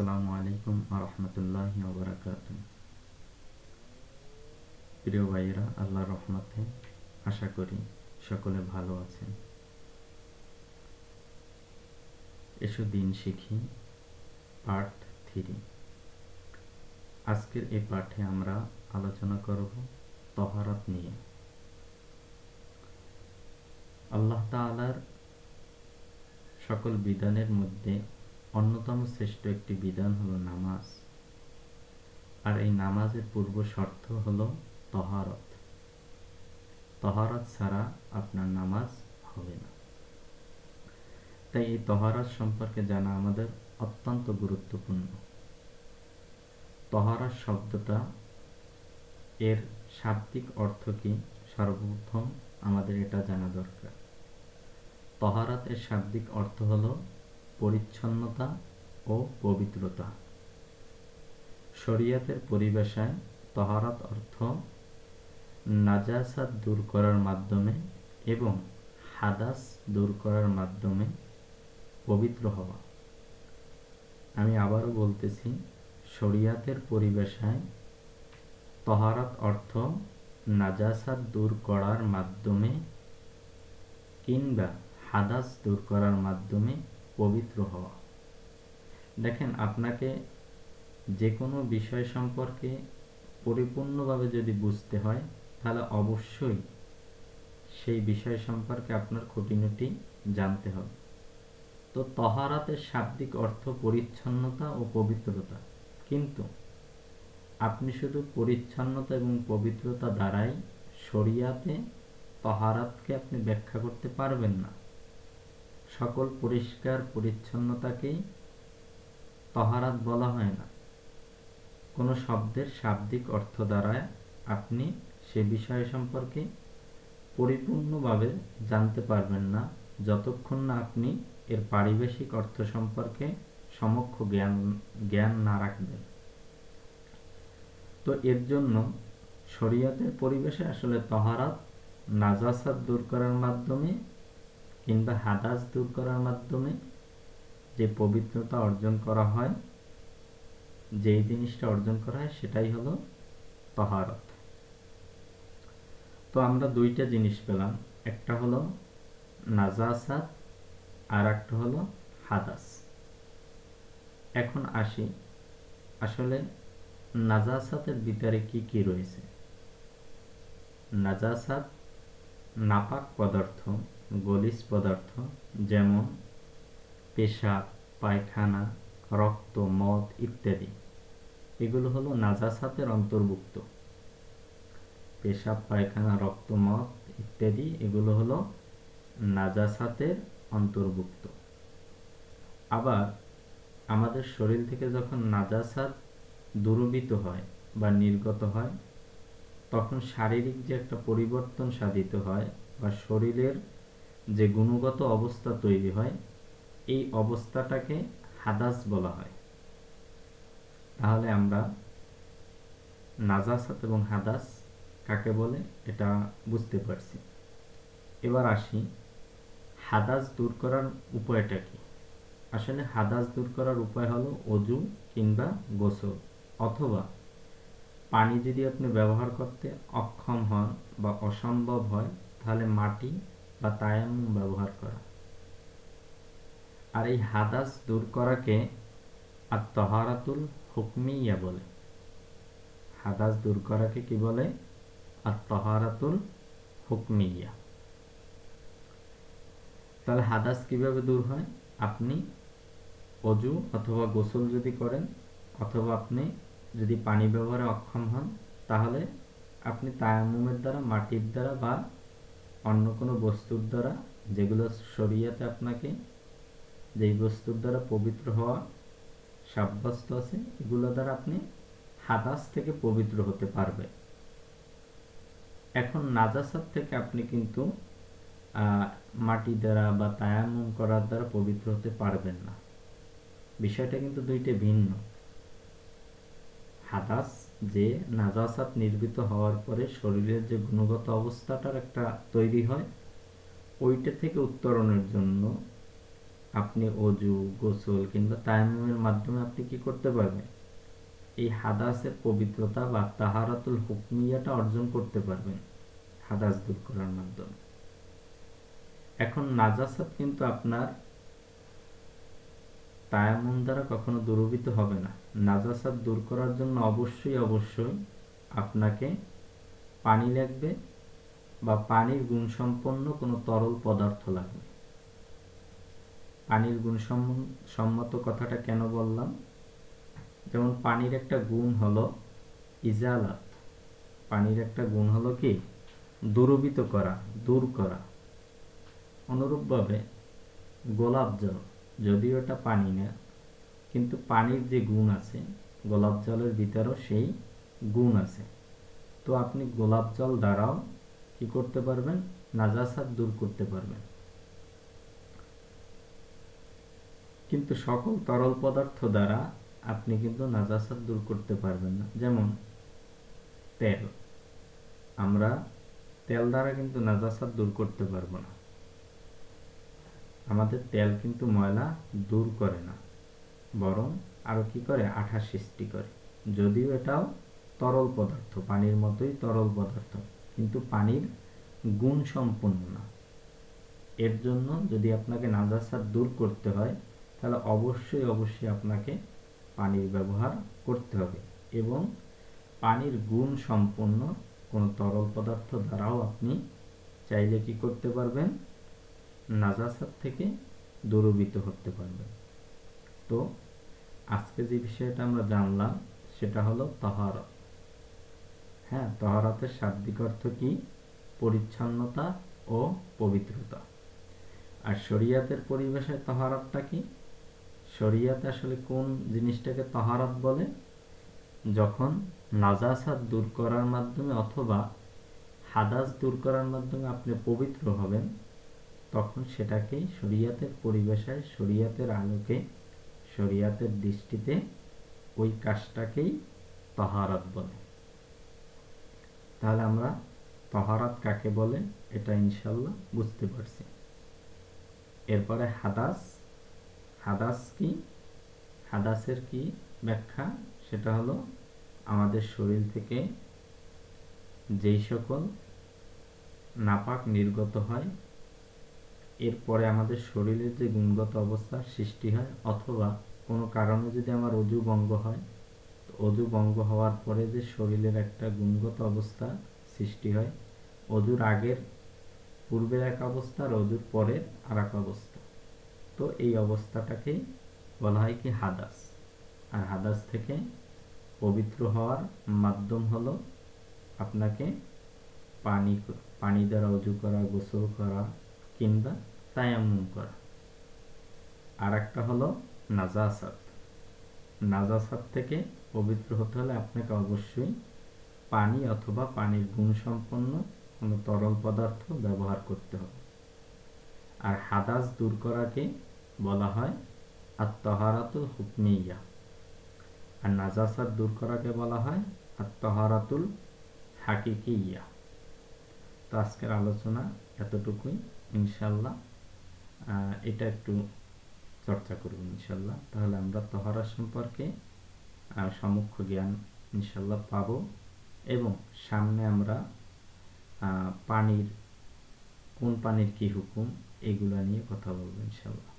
আসসালামু আলাইকুম আরহামতুল্লাহ ওবরাকাত প্রিয় ভাইয়েরা, আল্লাহর রহমতে আশা করি সকলে ভালো আছেন। এসো দিন শিখি পার্ট থ্রি। আজকের এই পাঠে আমরা আলোচনা করব তহারাত নিয়ে। আল্লাহ তাআলার সকল বিধানের মধ্যে অন্যতম শ্রেষ্ঠ একটি বিধান হলো নামাজ। আর এই নামাজের পূর্ব শর্ত হলো তহারত। তহারত ছাড়া আপনার নামাজ হবে না। তাই এই তহারত সম্পর্কে জানা আমাদের অত্যন্ত গুরুত্বপূর্ণ। তহারত শব্দটা এর শাব্দিক অর্থ কি সর্বপ্রথম আমাদের এটা জানা দরকার। তহারাত এর শাব্দিক অর্থ হলো পরিচ্ছন্নতা ও পবিত্রতা। শরিয়াতের পরিবেশায় তহারাত অর্থ নাজাসাত দূর করার মাধ্যমে এবং হাদাস দূর করার মাধ্যমে পবিত্র হওয়া। আমি আবারও বলতেছি, শরিয়াতের পরিবেশায় তহারাত অর্থ নাজাসাত দূর করার মাধ্যমে কিংবা হাদাস দূর করার মাধ্যমে পবিত্র হওয়া। দেখেন, আপনাকে যে কোনো বিষয় সম্পর্কে পরিপূর্ণভাবে যদি বুঝতে হয়, তাহলে অবশ্যই সেই বিষয় সম্পর্কে আপনার খুঁটিনুটি জানতে হবে। তো তহারাতের শাব্দিক অর্থ পরিচ্ছন্নতা ও পবিত্রতা। কিন্তু আপনি শুধু পরিচ্ছন্নতা এবং পবিত্রতা দ্বারাই শরিয়াতে তহারাতকে আপনি ব্যাখ্যা করতে পারবেন না। সকল পরিষ্কার পরিচ্ছন্নতাকেই তহারাত বলা হয় না। কোনো শব্দের শাব্দিক অর্থ দ্বারা আপনি সে বিষয় সম্পর্কে পরিপূর্ণভাবে জানতে পারবেন না, যতক্ষণ না আপনি এর পারিবেশিক অর্থ সম্পর্কে সমক্ষ জ্ঞান জ্ঞান না রাখবেন। তো এর জন্য শরিয়াতের পরিবেশে আসলে তহারাত নাজাসাত দূর করার মাধ্যমে কিংবা হাদাস দূর করার মাধ্যমে যে পবিত্রতা অর্জন করা হয়, যেই জিনিসটা অর্জন করা হয়, সেটাই হলো তহারত। তো আমরা দুইটা জিনিস পেলাম। একটা হলো নাজাসাত আর একটা হলো হাদাস। এখন আসি, আসলে নাজাসাতের ভিতরে কি কি রয়েছে? নাজাসাত নাপাক পদার্থ গলিস পদার্থ, যেমন পেশাব পায়খানা, রক্ত, মদ ইত্যাদি। এগুলো হলো নাজাসাতের অন্তর্ভুক্ত। পেশাব পায়খানা, রক্ত, মদ ইত্যাদি এগুলো হলো নাজাসাতের অন্তর্ভুক্ত। আবার আমাদের শরীর থেকে যখন নাজাসাত দূরবিত হয় বা নির্গত হয়, তখন শারীরিক যে একটা পরিবর্তন সাধিত হয় বা শরীরের যে গুণগত অবস্থা তৈরি হয়, এই অবস্থাটাকে হাদাস বলা হয়। তাহলে আমরা নাজাসাত এবং হাদাস কাকে বলে এটা বুঝতে পারছি। এবার আসি, হাদাস দূর করার উপায়টা কি? আসলে হাদাস দূর করার উপায় হলো অজু কিংবা গোসল, অথবা পানি যদি আপনি ব্যবহার করতে অক্ষম হন বা অসম্ভব হয়, তাহলে মাটি বা তায়াম্মুম ব্যবহার করা। আর এই হাদাস দূর করাকে আর তহারাতুল হুকমিয়া বলে। হাদাস দূর করাকে কি বলে? আর তহারাতুল হুকমিয়া। তাহলে হাদাস কীভাবে দূর হয়? আপনি অজু অথবা গোসল যদি করেন অথবা আপনি যদি পানি ব্যবহারে অক্ষম হন, তাহলে আপনি তায়ামুমের দ্বারা, মাটির দ্বারা বা অন্য কোনো বস্তুর দ্বারা, যেগুলো শরিয়াতে আপনাকে যেই বস্তুর দ্বারা পবিত্র হওয়া সাব্যস্ত আছে, এগুলো দ্বারা আপনি হাদাস থেকে পবিত্র হতে পারবে। এখন নাজাসাত থেকে আপনি কিন্তু মাটি দ্বারা বা তায়ামুম করার দ্বারা পবিত্র হতে পারবেন না। বিষয়টা কিন্তু দুইটা ভিন্ন। হাদাস, যে নাজাসাত নির্গত হওয়ার পরে শরীরের যে গুণগত অবস্থাটার একটা তৈরি হয়, ওইটা থেকে উত্তরণের জন্য আপনি অজু, গোসল কিংবা তায়াম্মুমের মাধ্যমে আপনি কি করতে পারবেন? এই হাদাসের পবিত্রতা বা তাহারাতুল হুকমিয়াটা অর্জন করতে পারবেন হাদাস দূর করার মাধ্যমে। এখন নাজাসাত কিন্তু আপনার তায়ামুম দ্বারা কখনো দূরবিত হবে না। নাজাসাত দূর করার জন্য অবশ্যই অবশ্যই আপনাকে পানি লাগবে বা পানির গুণসম্পন্ন কোনো তরল পদার্থ লাগবে। পানির গুণসম্মত কথাটা কেন বললাম? যেমন পানির একটা গুণ হলো ইজালাত। পানির একটা গুণ হলো কি? দূরবিত করা, দূর করা। অনুরূপভাবে গোলাপ জল। যদিও এটা পানি না, কিন্তু পানির যে গুণ আছে, গোলাপ জলের ভিতরেও সেই গুণ আছে। তো আপনি গোলাপ জল দ্বারাও কি করতে পারবেন? নাজাসাত দূর করতে পারবেন। কিন্তু সকল তরল পদার্থ দ্বারা আপনি কিন্তু নাজাসাত দূর করতে পারবেন না। যেমন তেল। আমরা তেল দ্বারা কিন্তু নাজাসাত দূর করতে পারব না। আমাদের তেল কিন্তু ময়লা দূর করে না, বরং আরও কি করে? আঠা সৃষ্টি করে। যদিও এটাও তরল পদার্থ, পানির মতোই তরল পদার্থ, কিন্তু পানির গুণ সম্পন্ন না। এর জন্য যদি আপনাকে নাজাসাত দূর করতে হয়, তাহলে অবশ্যই অবশ্যই আপনাকে পানির ব্যবহার করতে হবে এবং পানির গুণ সম্পন্ন কোনো তরল পদার্থ দ্বারাও আপনি চাইলে কি করতে পারবেন? নাজাসাত থেকে দূরবিত হতে পারবেন তো আজকে যে বিষয়টা আমরা জানলাম, সেটা হলো তহারত। হ্যাঁ তহারতের শাব্দিক অর্থ কি? পরিচ্ছন্নতা ও পবিত্রতা। আর শরিয়াতের পরিবেশে তহারতটা কি? শরিয়াতে আসলে কোন জিনিসটাকে তহারত বলে? যখন নাজাসাত দূর করার মাধ্যমে অথবা হাদাস দূর করার মাধ্যমে আপনি পবিত্র হবেন তখন সেটাকেই শরিয়াতের পরিবেশায়, শরিয়াতের আলোকে, শরিয়াতের দৃষ্টিতে ওই কাজটাকেই তহারাত বলে। তাহলে আমরা তহারাত কাকে বলে? এটা ইনশাল্লাহ বুঝতে পারছি। এরপরে হাদাস। হাদাস কি? হাদাসের কি ব্যাখ্যা? সেটা হলো আমাদের শরীর থেকে যেই সকল নাপাক নির্গত হয় এরপরে আমাদের শরীরের যে গুণগত অবস্থার সৃষ্টি হয়, অথবা কোনো কারণে যদি আমার অজু ভঙ্গ হয় অজু ভঙ্গ হওয়ার পরে যে শরীরের একটা গুণগত অবস্থা সৃষ্টি হয়, অজুর আগের, পূর্বের এক অবস্থা আর অজুর পরের আর এক অবস্থা। তো এই অবস্থাটাকেই বলা হয় কি হাদাস। আর হাদাস থেকে পবিত্র হওয়ার মাধ্যম হলো আপনাকে পানি পানি দ্বারা অজু করা, গোসল করা কিংবা তায়াম্মুম করা। আর একটা হলো নাজাসাত। নাজাসাত থেকে পবিত্র হতে হলে আপনাকে অবশ্যই পানি অথবা পানির গুণসম্পন্ন কোনো তরল পদার্থ ব্যবহার করতে হবে। আর হাদাস দূর করাকে বলা হয় আত্মহারাতুল হুকমিয়া। আর নাজাসাত দূর করাকে বলা হয় আত্মহারাতুল হাকিকিয়া। তো আজকের আলোচনা এতটুকুই। ইনশাল্লাহ। এটা একটু চর্চা করব ইনশাল্লাহ। তাহলে আমরা তহরা সম্পর্কে সমক্ষ জ্ঞান ইনশাল্লাহ পাব এবং সামনে আমরা পানির, কোন পানির কি হুকুম, এগুলো নিয়ে কথা বলব ইনশাল্লাহ।